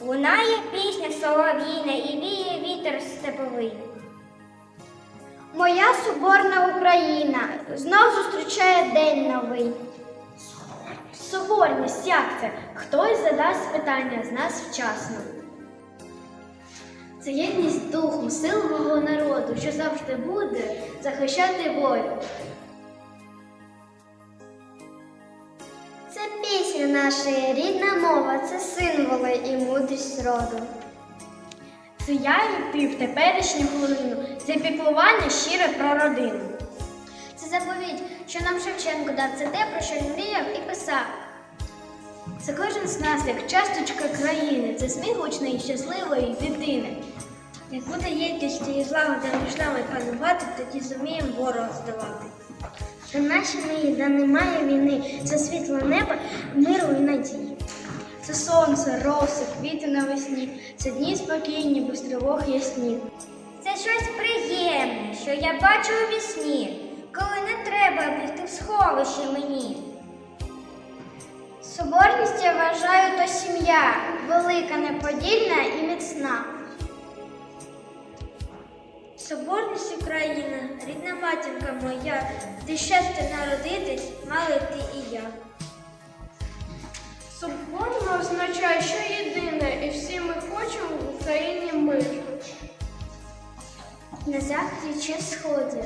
Лунає пісня солов'їна і віє вітер степовий. Моя соборна Україна знов зустрічає день новий. Соборність, як це? Хтось задасть питання з нас вчасно. Це єдність духу, сил мого народу, що завжди буде захищати волю. Це пісня наша рідна мова, це символи і мудрість роду. Це я і ти в теперішню хвилину, це піклування щире про родину. Це заповідь, що нам Шевченко дав, це те, про що він мріяв і писав. Це кожен з нас, як часточка країни, це сміх гучний щасливої дитини. Як буде єдність і злагода між нами панувати, тоді зуміємо ворога здавати. Це наші мрії, де немає війни, це світло неба, миру і надії. Це сонце, роси, квіти навесні, це дні спокійні, без тривог ясні. Це щось приємне, що я бачу у вісні, коли не треба бігти в сховище мені. Соборність я вважаю то сім'я, велика, неподільна і міцна. Соборність Україна, рідна матінка моя, ти щастя народитись, мали ти і я. Соборно означає, що єдине, і всі ми хочемо в Україні миру. На заході чи сході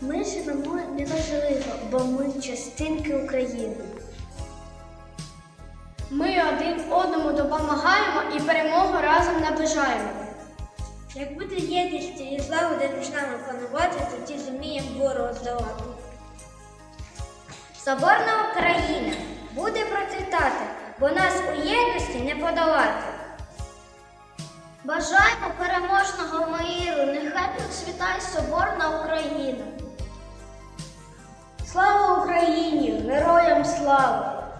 ми живемо неважливо, бо ми частинки України. Ми один одному допомагаємо і перемогу разом наближаємо. Як буде єдність і злагода між нами панувати, тоді зуміємо ворога здавати. Соборна Україна буде процвітати, бо нас у єдності не подолати. Бажаємо переможного миру, нехай процвітає соборна Україна. Слава Україні! Героям слава!